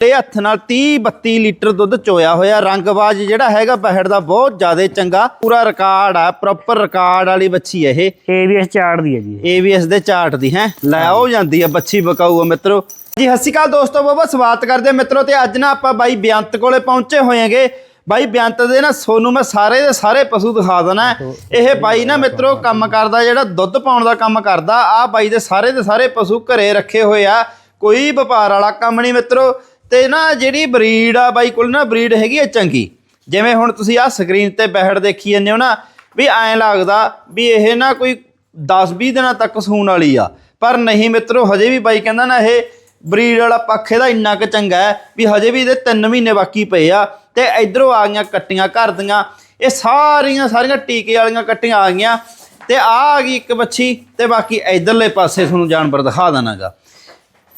ਤੇ ਹੱਥ ਨਾਲ 30 32 ਲੀਟਰ ਦੁੱਧ ਚੋਇਆ ਹੋਇਆ। ਰੰਗਬਾਜ਼ ਜਿਹੜਾ ਹੈਗਾ ਬਹਿੜ ਦਾ ਬਹੁਤ ਜ਼ਿਆਦਾ ਚੰਗਾ। ਪੂਰਾ ਰਿਕਾਰਡ ਆ ਪ੍ਰੋਪਰ ਰਿਕਾਰਡ ਵਾਲੀ ਬੱਚੀ ਇਹ। ਏਵੀਐਸ ਚਾਰਟ ਦੀ ਹੈ ਜੀ। ABS ਦੇ ਚਾਰਟ ਦੀ ਹੈ? ਲੈ ਹੋ ਜਾਂਦੀ ਹੈ ਬੱਚੀ ਬਕਾਊ ਮਿੱਤਰੋ। ਜੀ ਸਤਿ ਸ਼੍ਰੀ ਅਕਾਲ ਦੋਸਤੋ ਬਾਬਾ ਸਵਾਗਤ ਕਰਦੇ ਮਿੱਤਰੋ ਤੇ ਅੱਜ ਨਾ ਆਪਾਂ ਬਾਈ ਬੇਅੰਤ ਕੋਲੇ ਪਹੁੰਚੇ ਹੋਏਗੇ। ਬਾਈ ਬੇਅੰਤ ਦੇ ਨਾ ਸੋਨੂੰ ਮੈਂ ਸਾਰੇ ਦੇ ਸਾਰੇ ਪਸ਼ੂ ਦਿਖਾ ਦੇਣਾ। ਇਹ ਬਾਈ ਨਾ ਮਿੱਤਰੋ ਕੰਮ ਕਰਦਾ ਜਿਹੜਾ ਦੁੱਧ ਪਾਉਣ ਦਾ ਕੰਮ ਕਰਦਾ ਆ ਬਾਈ ਦੇ ਸਾਰੇ ਦੇ ਸਾਰੇ ਪਸ਼ੂ ਘਰੇ ਰੱਖੇ ਹੋਏ ਆ। ਕੋਈ ਵਪਾਰ ਵਾਲਾ ਕੰਮ ਨਹੀਂ ਮਿੱਤਰੋ। ਤੇ ਨਾ ਜਿਹੜੀ ਬਰੀਡ ਆ ਬਾਈ ਕੋਲ ਨਾ ਬਰੀਡ ਹੈਗੀ ਆ ਚੰਗੀ। ਜਿਵੇਂ ਹੁਣ ਤੁਸੀਂ ਆਹ ਸਕਰੀਨ ਤੇ ਬਹਿੜ ਦੇਖੀ ਜਾਂਦੇ ਹੋ ਨਾ, ਵੀ ਐਂ ਲੱਗਦਾ ਵੀ ਇਹ ਨਾ ਕੋਈ 10-20 ਦਿਨਾਂ ਤੱਕ ਸੂਣ ਵਾਲੀ ਆ। ਪਰ ਨਹੀਂ ਮਿੱਤਰੋ, ਹਜੇ ਵੀ ਬਾਈ ਕਹਿੰਦਾ ਨਾ ਇਹ ਬਰੀਡ ਵਾਲਾ ਪੱਖ ਇਹਦਾ ਇੰਨਾ ਕੁ ਚੰਗਾ ਹੈ ਵੀ ਹਜੇ ਵੀ ਇਹਦੇ 3 ਮਹੀਨੇ ਬਾਕੀ ਪਏ ਆ ਤੇ ਇਧਰੋਂ ਆ ਗਈਆਂ ਕੱਟੀਆਂ ਘਰ ਦੀਆਂ। ਇਹ ਸਾਰੀਆਂ ਸਾਰੀਆਂ ਟੀਕੇ ਵਾਲੀਆਂ ਕੱਟੀਆਂ ਆ ਗਈਆਂ ਤੇ ਆ ਆ ਗਈ ਇੱਕ ਬੱਚੀ ਤੇ ਬਾਕੀ ਇਧਰਲੇ ਪਾਸੇ ਤੁਹਾਨੂੰ ਜਾਨਵਰ ਦਿਖਾ ਦੇਣਾਗਾ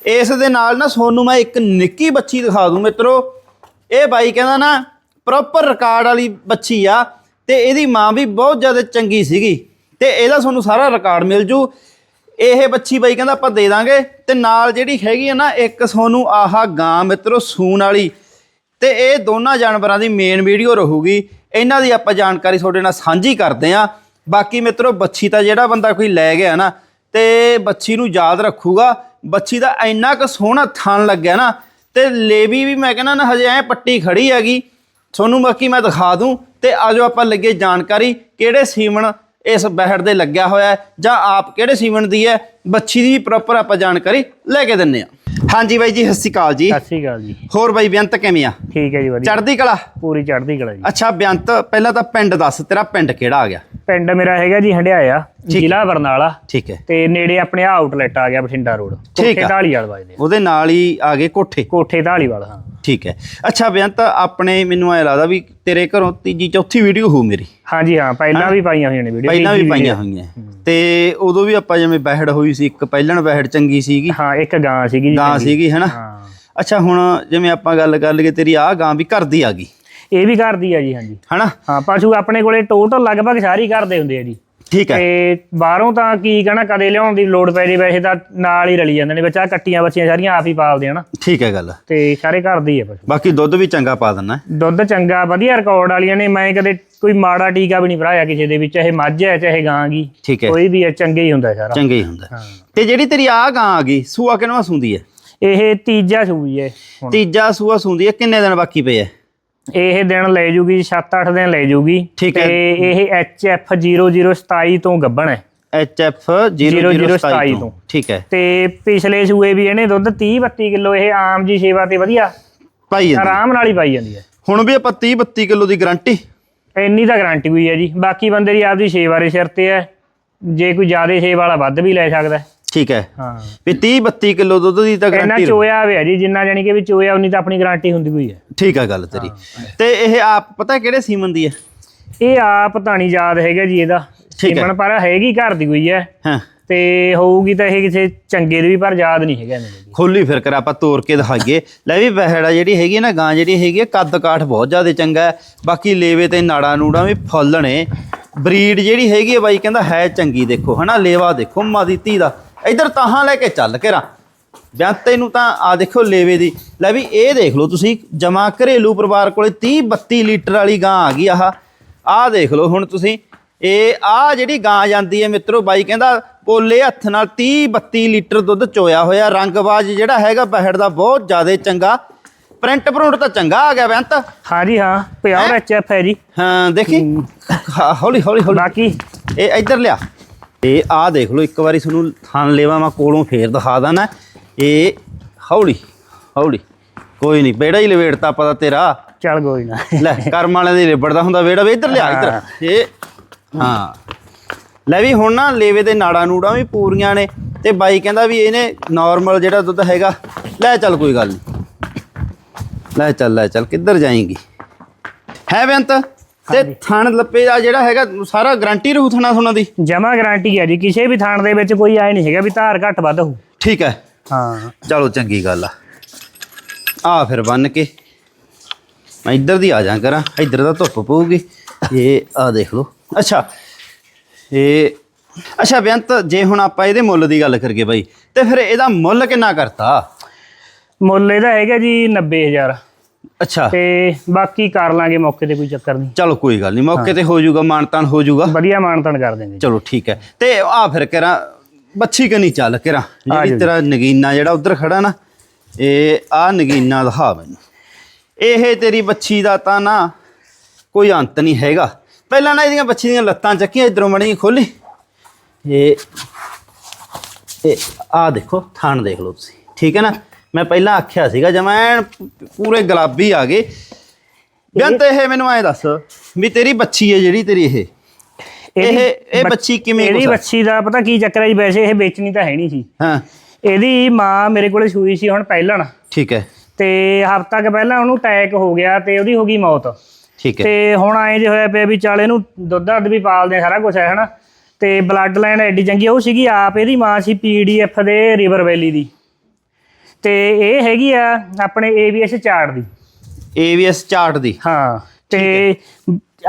ਇਸ ਦੇ ਨਾਲ ਨਾ ਸੋਨੂੰ ਮੈਂ ਇੱਕ ਨਿੱਕੀ ਬੱਚੀ ਦਿਖਾ ਦੂੰ ਮਿੱਤਰੋ। ਇਹ ਬਾਈ ਕਹਿੰਦਾ ਨਾ ਪ੍ਰੋਪਰ ਰਿਕਾਰਡ ਵਾਲੀ ਬੱਚੀ ਆ ਤੇ ਇਹਦੀ ਮਾਂ ਵੀ ਬਹੁਤ ਜ਼ਿਆਦਾ ਚੰਗੀ ਸੀਗੀ ਤੇ ਇਹਦਾ ਤੁਹਾਨੂੰ ਸਾਰਾ ਰਿਕਾਰਡ ਮਿਲ ਜੂ। ਇਹ ਬੱਚੀ ਬਾਈ ਕਹਿੰਦਾ ਆਪਾਂ ਦੇ ਦਾਂਗੇ ਤੇ ਨਾਲ ਜਿਹੜੀ ਹੈਗੀ ਆ ਨਾ, ਇੱਕ ਸੋਨੂੰ ਆਹਾ ਗਾਂ ਮਿੱਤਰੋ, ਸੂਣ ਵਾਲੀ। ਤੇ ਇਹ ਦੋਨਾਂ ਜਾਨਵਰਾਂ ਦੀ ਮੇਨ ਵੀਡੀਓ ਰਹੂਗੀ। ਇਹਨਾਂ ਦੀ ਆਪਾਂ ਜਾਣਕਾਰੀ ਤੁਹਾਡੇ ਨਾਲ ਸਾਂਝੀ ਕਰਦੇ ਆਂ। ਬਾਕੀ ਮਿੱਤਰੋ, ਬੱਚੀ ਤਾਂ ਜਿਹੜਾ ਬੰਦਾ ਕੋਈ ਲੈ ਗਿਆ ਨਾ, ਤੇ ਬੱਚੀ ਨੂੰ ਯਾਦ ਰੱਖੂਗਾ। ਬੱਚੀ ਦਾ ਇੰਨਾ ਕੁ ਸੋਹਣਾ ਥਣ ਲੱਗਿਆ ਨਾ, ਤੇ ਲੇਵੀ ਵੀ ਮੈਂ ਕਹਿੰਦਾ ਨਾ ਹਜੇ ਐ ਪੱਟੀ ਖੜੀ ਹੈਗੀ। ਤੁਹਾਨੂੰ ਬਾਕੀ ਮੈਂ ਦਿਖਾ ਦੂੰ ਤੇ ਆਜੋ ਆਪਾਂ ਲੱਗੇ ਜਾਣਕਾਰੀ ਕਿਹੜੇ ਸੀਵਣ ਇਸ ਬਹਿੜ ਦੇ ਲੱਗਿਆ ਹੋਇਆ ਜਾਂ ਆਪ ਕਿਹੜੇ ਸੀਵਣ ਦੀ ਹੈ, ਬੱਚੀ ਦੀ ਵੀ ਪ੍ਰੋਪਰ ਆਪਾਂ ਜਾਣਕਾਰੀ ਲੈ ਕੇ ਦਿੰਨੇ ਆ। ਹਾਂਜੀ ਬਾਈ ਜੀ ਸਤਿ ਸ਼੍ਰੀ ਅਕਾਲ ਜੀ। ਸਤਿ ਸ੍ਰੀ ਅਕਾਲ ਜੀ। ਹੋਰ ਬਾਈ ਬੇਅੰਤ ਕਿਵੇਂ ਆ? ਠੀਕ ਹੈ ਜੀ ਵਧੀਆ। ਚੜ੍ਹਦੀ ਕਲਾ? ਪੂਰੀ ਚੜ੍ਹਦੀ ਕਲਾ ਜੀ। ਅੱਛਾ ਬੇਅੰਤ ਪਹਿਲਾਂ ਤਾਂ ਪਿੰਡ ਦੱਸ ਤੇਰਾ ਪਿੰਡ ਕਿਹੜਾ ਆ ਗਿਆ? ਪਿੰਡ ਮੇਰਾ ਹੈਗਾ ਜੀ ਹੰਡਿਆਇਆ ਜ਼ਿਲ੍ਹਾ ਬਰਨਾਲਾ। ਠੀਕ ਹੈ। ਤੇ ਨੇੜੇ ਆਪਣੇ ਆਊਟਲੈਟ ਆ ਗਿਆ ਬਠਿੰਡਾ ਰੋਡ। ਠੀਕ। ਕੋਠੇ ਢਾਲੀਵਾਲ ਵੱਜਦੇ। ਉਹਦੇ ਨਾਲ ਹੀ ਆ ਗਏ ਕੋਠੇ? ਕੋਠੇ ਢਾਲੀਵਾਲ ਹਾਂ। ਠੀਕ ਹੈ। ਅੱਛਾ ਬੇਅੰਤ ਆਪਣੇ ਮੈਨੂੰ ਐ ਲੱਗਦਾ ਵੀ ਤੇਰੇ ਘਰੋਂ ਤੀਜੀ ਚੌਥੀ ਵੀਡੀਓ ਹੋ ਮੇਰੀ। ਹਾਂਜੀ ਹਾਂ ਪਹਿਲਾਂ ਵੀ ਪਾਈਆਂ ਹੋਈਆਂ ਨੇ ਵੀਡੀਓ ਪਹਿਲਾਂ ਵੀ ਪਾਈਆਂ ਹੋਈਆਂ। ਤੇ ਉਦੋਂ ਵੀ ਆਪਾਂ ਜਿਵੇਂ ਬਹਿੜ ਹੋਈ ਸੀ ਇੱਕ ਪਹਿਲਣ ਬਹਿੜ ਚੰਗੀ ਸੀਗੀ। ਹਾਂ ਇੱਕ ਗਾਂ ਸੀਗੀ ਜੀ ਗਾਂ। ਸੀਗੀ ਹੈਨਾ? ਅੱਛਾ ਹੁਣ ਜਿਵੇਂ ਆਪਾਂ ਗੱਲ ਕਰ ਲਈਏ ਤੇਰੀ ਆਹ ਗਾਂ ਵੀ ਘਰ ਦੀ ਆ ਗਈ। ਇਹ ਵੀ ਕਰਦੀ ਆ ਜੀ ਹਾਂਜੀ। ਹੈਨਾ? ਹਾਂ ਪਸ਼ੂ ਆਪਣੇ ਕੋਲੇ ਟੋਟਲ ਲਗਭਗ ਸਾਰੀ ਕਰਦੇ ਹੁੰਦੇ ਆ ਜੀ। ਠੀਕ ਹੈ। ਤੇ ਬਾਹਰੋਂ ਤਾਂ ਕੀ ਕਹਣਾ ਕਦੇ ਲਿਆਉਣ ਦੀ ਲੋੜ ਪੈ ਜੇ ਵੈਸੇ ਤਾਂ ਨਾਲ ਹੀ ਰਲੀ ਜਾਂਦੇ ਨੇ ਆਹ ਕੱਟੀਆਂ ਬੱਚੀਆਂ ਸਾਰੀਆਂ ਆਪ ਹੀ ਪਾਲਦੇ ਆ ਨਾ। ਠੀਕ ਹੈ ਗੱਲ। ਤੇ ਸਾਰੇ ਘਰ ਦੀ ਆ ਪਸ਼ੂ ਬਾਕੀ ਦੁੱਧ ਵੀ ਚੰਗਾ ਪਾ ਦਿੰਨਾ ਦੁੱਧ ਚੰਗਾ ਵਧੀਆ ਰਿਕਾਰਡ ਵਾਲੀਆਂ ਨੇ ਮੈਂ ਕਦੇ ਕੋਈ ਮਾੜਾ ਟੀਕਾ ਵੀ ਨਹੀਂ ਭਰਾਇਆ ਕਿਸੇ ਦੇ ਵਿੱਚ ਚਾਹੇ ਮੱਝ ਹੈ ਚਾਹੇ ਗਾਂ ਗੀ ਹੈ। ਕੋਈ ਵੀ ਹੈ ਚੰਗੇ ਹੀ ਹੁੰਦਾ ਸਾਰਾ। ਚੰਗਾ ਹੀ ਹੁੰਦਾ। ਹਾਂ। ਤੇ ਜਿਹੜੀ ਤੇਰੀ ਆਹ ਗਾਂ ਆ ਗਈ ਸੂਆ ਕਿਨਵਾ ਸੂੰਦੀ ਹੈ? ਇਹ ਤੀਜਾ ਸੂਈ ਹੈ ਤੀਜਾ ਸੂਆ ਸੂੰਦੀ ਹੈ ਕਿੰਨੇ ਦਿਨ ਬਾਕੀ ਪਏ ਹੈ? ਇਹ ਦਿਨ ਲੈ ਜੂਗੀ 7-8 ਦਿਨ ਲੈ ਜੂਗੀ। ਠੀਕ ਹੈ। ਤੇ ਇਹ HF 0027 ਤੋਂ ਗੱਭਣ ਹੈ। HF 0027 0027 ਤੋਂ। ਤੋਂ। ਠੀਕ ਹੈ। ਤੇ ਪਿਛਲੇ ਸੂਏ ਵੀ ਇਹਨੇ ਦੁੱਧ 30-32 ਕਿਲੋ ਇਹ ਆਮ ਜੀ ਸੇਵਾ ਤੇ ਵਧੀਆ। ਭਾਈ ਜਾਂਦੀ ਆਰਾਮ ਨਾਲ ਹੀ ਪਾਈ ਜਾਂਦੀ ਹੈ। ਹੁਣ ਵੀ ਆਪਾਂ 30 32 ਕਿਲੋ ਦੀ ਗਾਰੰਟੀ। ਇੰਨੀ ਤਾਂ ਗਾਰੰਟੀ ਹੋਈ ਹੈ ਜੀ। ਬਾਕੀ ਬੰਦੇ ਦੀ ਆਪਦੀ ਸੇਵਾ ਦੇ ਸਿਰ ਤੇ ਹੈ। ਜੇ ਕੋਈ ਜ਼ਿਆਦਾ ਸੇਵਾ ਵਾਲਾ ਵੱਧ ਵੀ ਲੈ ਸਕਦਾ ਹੈ। ਠੀਕ ਹੈ। ਹਾਂ। ਵੀ 30 32 ਕਿਲੋ ਦੁੱਧ ਦੀ ਤਾਂ ਗਾਰੰਟੀ ਚੋਇਆ ਹੋਇਆ ਜੀ ਜਿੰਨਾ ਜਾਨੀ ਕਿ ਵੀ ਚੋਇਆ ਉਨੀ ਤਾਂ ਆਪਣੀ ਗਾਰੰਟੀ ਹੁੰਦੀ ਹੋਈ ਹੈ। ਠੀਕ ਹੈ ਗੱਲ ਤੇਰੀ। ਤੇ ਇਹ ਆਪ ਪਤਾ ਕਿਹੜੇ ਸੀਮਨ ਦੀ ਹੈ? ਇਹ ਆਪ ਤਾਂ ਨਹੀਂ ਯਾਦ ਹੈਗਾ ਜੀ ਇਹਦਾ। ਠੀਕ ਹੈ। ਸਿਮਣ ਪਰ ਹੈਗੀ ਘਰ ਦੀ ਹੋਈ ਹੈ। ਹਾਂ। ਤੇ ਹੋਊਗੀ ਤਾਂ ਇਹ ਕਿਸੇ ਚੰਗੇ ਦੀ ਵੀ ਪਰ ਯਾਦ ਨਹੀਂ ਹੈਗਾ ਮੈਨੂੰ ਖੋਲੀ ਫਿਰ ਕਰ ਆਪਾਂ ਤੋੜ ਕੇ ਦਿਖਾਈਏ। ਲੈ ਵੀ ਬਹਿੜਾ ਜਿਹੜੀ ਹੈਗੀ ਹੈ ਨਾ ਗਾਂ ਜਿਹੜੀ ਹੈਗੀ ਹੈ, ਕੱਦ ਕਾਠ ਬਹੁਤ ਜ਼ਿਆਦਾ ਚੰਗਾ ਹੈ। ਬਾਕੀ ਲੇਵੇ ਤੇ ਨਾੜਾ ਨੂੜਾ ਵੀ ਫੁੱਲ ਨੇ। ਬਰੀਡ ਜਿਹੜੀ ਹੈਗੀ ਹੈ ਬਾਈ ਕਹਿੰਦਾ ਹੈ ਚੰਗੀ ਦੇਖੋ ਹਨਾ ਲੇਵਾ ਦੇਖੋ ਮਾਦੀ ਧੀ ਦਾ। ਇਧਰ ਤਾਹਾਂ ਲੈ ਕੇ ਚੱਲ ਕੇ ਰਾਂ ਬੈਂਤੇ ਨੂੰ ਤਾਂ ਆ ਦੇਖੋ ਲੇਵੇ ਦੀ। ਲੈ ਵੀ ਇਹ ਦੇਖ ਲਓ ਤੁਸੀਂ ਜਮਾ ਘਰੇਲੂ ਪਰਿਵਾਰ ਕੋਲੇ 30 32 ਲੀਟਰ ਵਾਲੀ ਗਾਂ ਆ ਗਈ ਆਹ। ਆਹ ਦੇਖ ਲਓ ਹੁਣ ਤੁਸੀਂ ਇਹ ਆ ਜਿਹੜੀ ਗਾਂ ਜਾਂਦੀ ਹੈ ਮਿੱਤਰੋ ਬਾਈ ਕਹਿੰਦਾ ਪੋਲੇ ਹੱਥ ਨਾਲ 30 32 ਲੀਟਰ ਦੁੱਧ ਚੋਇਆ ਹੋਇਆ। ਰੰਗਬਾਜ਼ ਜਿਹੜਾ ਹੈਗਾ ਬਹਿੜ ਦਾ ਬਹੁਤ ਜ਼ਿਆਦਾ ਚੰਗਾ। ਪ੍ਰਿੰਟ ਪ੍ਰਿੰਟ ਤਾਂ ਚੰਗਾ ਆ ਗਿਆ ਬੈਂਤ ਹਾਂ ਜੀ ਹਾਂ? ਪਿਓਰ ਐਚਐਫ ਹੈ ਜੀ। ਹਾਂ ਦੇਖੀ। ਹੌਲੀ ਹੌਲੀ ਹੌਲੀ ਬਾਕੀ? ਇਹ ਇੱਧਰ ਲਿਆ। ਇਹ ਆਹ ਦੇਖ ਲਓ ਇੱਕ ਵਾਰੀ ਤੁਹਾਨੂੰ ਥਣ ਲੇਵਾ ਮੈਂ ਕੋਲੋਂ ਫੇਰ ਦਿਖਾ ਦਾਂ ਇਹ ਹੌਲੀ ਹੌਲੀ। ਕੋਈ ਨਹੀਂ ਬੇੜਾ ਹੀ ਲਵੇੜਤਾ ਪਤਾ ਤੇਰਾ। ਚੱਲ ਕੋਈ ਨਾ। ਲੈ ਕਰਮ ਵਾਲਿਆਂ ਦੀ ਲਿਬੜਦਾ ਹੁੰਦਾ ਵੇੜਾ ਵੇ ਇੱਧਰ ਲਿਆ ਇੱਧਰ। ਇਹ ਹਾਂ। ਲੈ ਵੀ ਹੁਣ ਨਾ ਲੇਵੇ ਦੇ ਨਾੜਾ ਨੂੜਾ ਵੀ ਪੂਰੀਆਂ ਨੇ ਤੇ ਬਾਈ ਕਹਿੰਦਾ ਵੀ ਇਹਨੇ ਨਾਰਮਲ ਜਿਹੜਾ ਦੁੱਧ ਹੈਗਾ ਲੈ ਚੱਲ ਕੋਈ ਗੱਲ ਨਹੀਂ। ਲੈ ਚੱਲ ਲੈ ਚੱਲ ਕਿੱਧਰ ਜਾਏਂਗੀ? ਹੈ ਬੇਅੰਤ? ਤੇ ਥਣ ਲੱਪੇ ਦਾ ਜਿਹੜਾ ਹੈਗਾ ਸਾਰਾ ਗਾਰੰਟੀ ਰਹੂ ਥਣਾ ਥੁਣਾ ਦੀ? ਜਮਾ ਗਾਰੰਟੀ ਹੈ ਜੀ। ਕਿਸੇ ਵੀ ਥਾਣ ਦੇ ਵਿੱਚ ਕੋਈ ਆਏ ਨਹੀਂ ਹੈਗਾ ਵੀ ਧਾਰ ਘੱਟ ਵੱਧ ਹੋਊ। ਠੀਕ ਹੈ। ਹਾਂ। ਚਲੋ ਚੰਗੀ ਗੱਲ ਆ। ਆ ਫਿਰ ਬੰਨ ਕੇ ਮੈਂ ਇੱਧਰ ਦੀ ਆ ਜਾ ਕਰਾਂ। ਇੱਧਰ ਦਾ ਧੁੱਪ ਪਊਗੀ। ਇਹ ਆ ਦੇਖ ਲਓ। ਅੱਛਾ। ਇਹ ਅੱਛਾ ਬੇਅੰਤ ਜੇ ਹੁਣ ਆਪਾਂ ਇਹਦੇ ਮੁੱਲ ਦੀ ਗੱਲ ਕਰੀਏ ਬਾਈ ਤੇ ਫਿਰ ਇਹਦਾ ਮੁੱਲ ਕਿੰਨਾ ਕਰਤਾ? ਮੁੱਲ ਇਹਦਾ ਹੈਗਾ ਜੀ 90000 ਅੱਛਾ। ਤੇ ਬਾਕੀ ਕਰ ਲਾਂਗੇ ਮੌਕੇ ਤੇ ਕੋਈ ਚੱਕਰ ਨਹੀਂ। ਚਲੋ ਕੋਈ ਗੱਲ ਨਹੀਂ। ਮੌਕੇ ਤੇ ਹੋ ਜਾਊਗਾ ਮਾਨਤਾਨ ਹੋ ਜਾਊਗਾ। ਵਧੀਆ ਮਾਨਤਨ ਕਰ ਦੇਂਗੇ ਚਲੋ ਠੀਕ ਹੈ। ਤੇ ਆ ਫਿਰ ਕਰਾਂ ਬੱਚੀ ਕਨੀ ਚੱਲ ਕਰਾਂ ਜਿਹੜੀ ਤੇਰਾ ਨਗੀਨਾ ਜਿਹੜਾ ਉਧਰ ਖੜਾ ਨਾ ਇਹ ਆ ਨਗੀਨਾ ਦਿਖਾ ਮੈਨੂੰ। ਇਹ ਤੇਰੀ ਬੱਚੀ ਦਾ ਤਾਂ ਨਾ ਕੋਈ ਅੰਤ ਨਹੀਂ ਹੈਗਾ। ਪਹਿਲਾਂ ਨਾ ਇਹਦੀਆਂ ਬੱਚੀ ਦੀਆਂ ਲੱਤਾਂ ਚੱਕੀਆਂ ਇਧਰੋਂ ਮੜੀਆਂ ਖੋਲੀ ਇਹ ਇਹ ਆ ਦੇਖੋ ਥਣ ਦੇਖ ਲਓ ਤੁਸੀਂ। ਠੀਕ ਹੈ ਨਾ? ਮੈਂ ਪਹਿਲਾਂ ਆਖਿਆ ਸੀਗਾ ਜਮੈਨ ਪੂਰੇ ਗੁਲਾਬੀ ਆ ਗਏ। ਬੇਅੰਤ ਇਹ ਮੈਨੂੰ ਐ ਦੱਸ ਵੀ ਤੇਰੀ ਬੱਚੀ ਹੈ ਜਿਹੜੀ ਤੇਰੀ ਇਹ? ਇਹ ਇਹ ਬੱਚੀ ਕਿਵੇਂ ਇਹਦੀ? ਬੱਚੀ ਦਾ ਪਤਾ ਕੀ ਚੱਕਰ ਹੈ ਜੀ ਵੈਸੇ ਇਹ ਵੇਚਣੀ ਤਾਂ ਹੈ ਨਹੀਂ ਸੀ। ਹਾਂ। ਇਹਦੀ ਮਾਂ ਮੇਰੇ ਕੋਲੇ ਸੂਈ ਸੀ ਹੁਣ ਪਹਿਲਣ ਠੀਕ ਹੈ। ਤੇ ਹਫ਼ਤਾ ਕੁ ਪਹਿਲਾਂ ਉਹਨੂੰ ਅਟੈਕ ਹੋ ਗਿਆ ਤੇ ਉਹਦੀ ਹੋ ਗਈ ਮੌਤ। ਠੀਕ ਹੈ। ਤੇ ਹੁਣ ਆਏ ਜੇ ਹੋਇਆ ਪਿਆ ਵੀ ਚੱਲ ਇਹਨੂੰ ਦੁੱਧ ਦੱਧ ਵੀ ਪਾਲਦੇ ਸਾਰਾ ਕੁਝ ਹੈ ਹਨਾ। ਤੇ ਬਲੱਡ ਲਾਈਨ ਐਡੀ ਚੰਗੀ ਉਹ ਸੀਗੀ ਆਪ ਇਹਦੀ ਮਾਂ ਸੀ ਪੀਡੀਐਫ ਦੇ ਰਿਵਰ ਵੈਲੀ ਦੀ। ਤੇ ਇਹ ਹੈਗੀ ਆ ਆਪਣੇ ਏਬੀਐਸ ਚਾਰਟ ਦੀ। ਏਵੀਐਸ ਚਾਰਟ ਦੀ। ਹਾਂ ਤੇ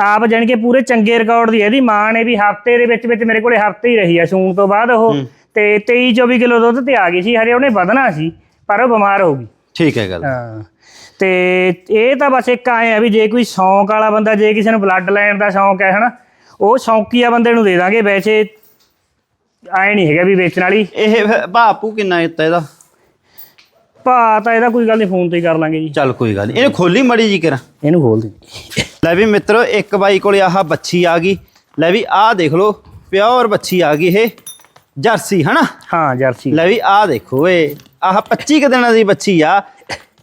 ਆਪ ਜਾਣੀ ਕਿ ਪੂਰੇ ਚੰਗੇ ਰਿਕਾਰਡ ਦੀ। ਇਹਦੀ ਮਾਂ ਨੇ ਵੀ ਹਫ਼ਤੇ ਦੇ ਵਿੱਚ ਵਿੱਚ ਮੇਰੇ ਕੋਲੇ ਹਫ਼ਤੇ ਹੀ ਰਹੀ ਆ ਸੂਣ ਤੋਂ ਬਾਅਦ ਉਹ ਤੇ 23 24 ਕਿਲੋ ਦੁੱਧ ਤੇ ਆ ਗਈ ਸੀ ਹਰੇ ਉਹਨੇ ਵਧਣਾ ਸੀ ਪਰ ਉਹ ਬਿਮਾਰ ਹੋ ਗਈ। ਠੀਕ ਹੈ ਗੱਲ। ਹਾਂ ਤੇ ਇਹ ਤਾਂ ਬਸ ਇੱਕ ਆਏ ਆ ਵੀ ਜੇ ਕੋਈ ਸ਼ੌਂਕ ਵਾਲਾ ਬੰਦਾ ਜੇ ਕਿਸੇ ਨੂੰ ਬਲੱਡ ਲੈਣ ਦਾ ਸ਼ੌਂਕ ਹੈ ਹਨਾ ਉਹ ਸ਼ੌਂਕੀਆ ਬੰਦੇ ਨੂੰ ਦੇ ਦਾਂਗੇ ਵੈਸੇ ਆਏ ਨਹੀਂ ਹੈਗਾ ਵੀ ਵੇਚਣ ਵਾਲੀ। ਇਹ ਬਾਪੂ ਕਿੰਨਾ ਦਿੱਤਾ ਇਹਦਾ? ਭਾ ਤਾਂ ਇਹਦਾ ਕੋਈ ਗੱਲ ਨਹੀਂ ਫੋਨ ਤੇ ਹੀ ਕਰ ਲਾਂਗੇ ਜੀ। ਚੱਲ ਕੋਈ ਗੱਲ ਇਹਨੂੰ ਖੋਲੀ ਮੜੀ ਜੀ ਕਰਾਂ ਇਹਨੂੰ ਖੋਲ ਦੇ। ਲੈ ਵੀ ਮਿੱਤਰੋ ਇੱਕ ਬਾਈ ਕੋਲੇ ਆਹ ਬੱਚੀ ਆ ਗਈ। ਲੈ ਵੀ ਆਹ ਦੇਖ ਲਓ ਪਿਓਰ ਬੱਚੀ ਆ ਗਈ ਇਹ। ਜਰਸੀ ਹਨਾ? ਹਾਂ ਜਰਸੀ। ਲੈ ਵੀ ਆਹ ਦੇਖੋ ਏ। ਆਹ 25 ਕੁ ਦਿਨਾਂ ਦੀ ਬੱਚੀ ਆ।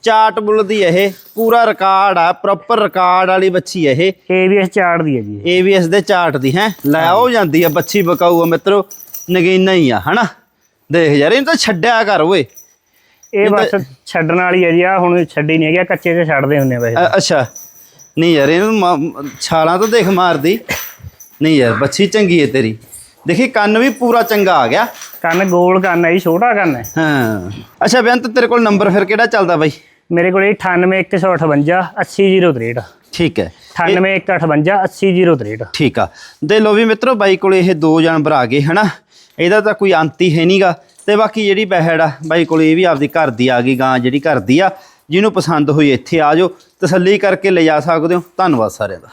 ਚਾਟ ਬੁੱਲ ਦੀ ਇਹ। ਪੂਰਾ ਰਿਕਾਰਡ ਆ ਪ੍ਰੋਪਰ ਰਿਕਾਰਡ ਵਾਲੀ ਬੱਚੀ ਇਹ। ਏਬੀਐਸ ਚਾਰਟ ਦੀ ਹੈ ਜੀ ਇਹ। ਏਬੀਐਸ ਦੇ ਚਾਰਟ ਦੀ ਹੈ? ਲੈ ਆਓ ਜਾਂਦੀ ਆ ਬੱਚੀ ਬਕਾਊ ਆ ਮਿੱਤਰੋ। ਨਗੀਨਾ ਹੀ ਆ ਹਨਾ? ਦੇਖ ਯਾਰ ਇਹਨੂੰ ਤਾਂ ਛੱਡਿਆ ਕਰ ਓਏ। ਇਹ ਬਸ ਛੱਡਣ ਵਾਲੀ ਹੈ ਜੀ ਆ ਹੁਣ ਛੱਡੀ ਨਹੀਂ ਹੈਗਾ ਕੱਚੇ ਤੇ ਛੱਡਦੇ ਹੁੰਦੇ ਆ ਵੈਸੇ ਅੱਛਾ। ਨਹੀਂ ਯਾਰ ਇਹਨੂੰ ਛਾਲਾਂ ਤਾਂ ਦੇਖ ਮਾਰਦੀ। ਨਹੀਂ ਯਾਰ ਬੱਚੀ ਚੰਗੀ ਹੈ ਤੇਰੀ। ਦੇਖੀ ਕੰਨ ਵੀ ਪੂਰਾ ਚੰਗਾ ਆ ਗਿਆ। ਕੰਨ ਗੋਲ ਕੰਨ ਹੈ ਜੀ ਛੋਟਾ ਕੰਨ ਹੈ। ਹਾਂ। ਅੱਛਾ ਬੇਅੰਤ ਤੇਰੇ ਕੋਲ ਨੰਬਰ ਫਿਰ ਕਿਹੜਾ ਚੱਲਦਾ ਬਾਈ? ਮੇਰੇ ਕੋਲ 98158 80063 ਠੀਕ ਹੈ। 98158 80063 ਠੀਕ ਆ। ਦੇ ਲੋ ਵੀ ਮਿੱਤਰੋ ਬਾਈ ਕੋਲ ਇਹ ਦੋ ਜਾਨਵਰ ਆ ਗਏ ਹਨਾ? ਇਹਦਾ ਤਾਂ ਕੋਈ ਅੰਤ ਹੀ ਹੈ ਨਹੀਂਗਾ ਤੇ ਬਾਕੀ ਜਿਹੜੀ ਬਹਿੜ ਆ, ਬਾਈ ਕੋਲ ਇਹ ਵੀ ਆਪਦੀ ਘਰ ਦੀ ਆ ਗਈ, ਗਾਂ ਜਿਹੜੀ ਘਰ ਦੀ ਆ, ਜਿਹਨੂੰ ਪਸੰਦ ਹੋਈ ਇੱਥੇ ਆ ਜਾਓ, ਤਸੱਲੀ ਕਰਕੇ ਲੈ ਜਾ ਸਕਦੇ ਹੋ। ਧੰਨਵਾਦ ਸਾਰਿਆਂ ਦਾ।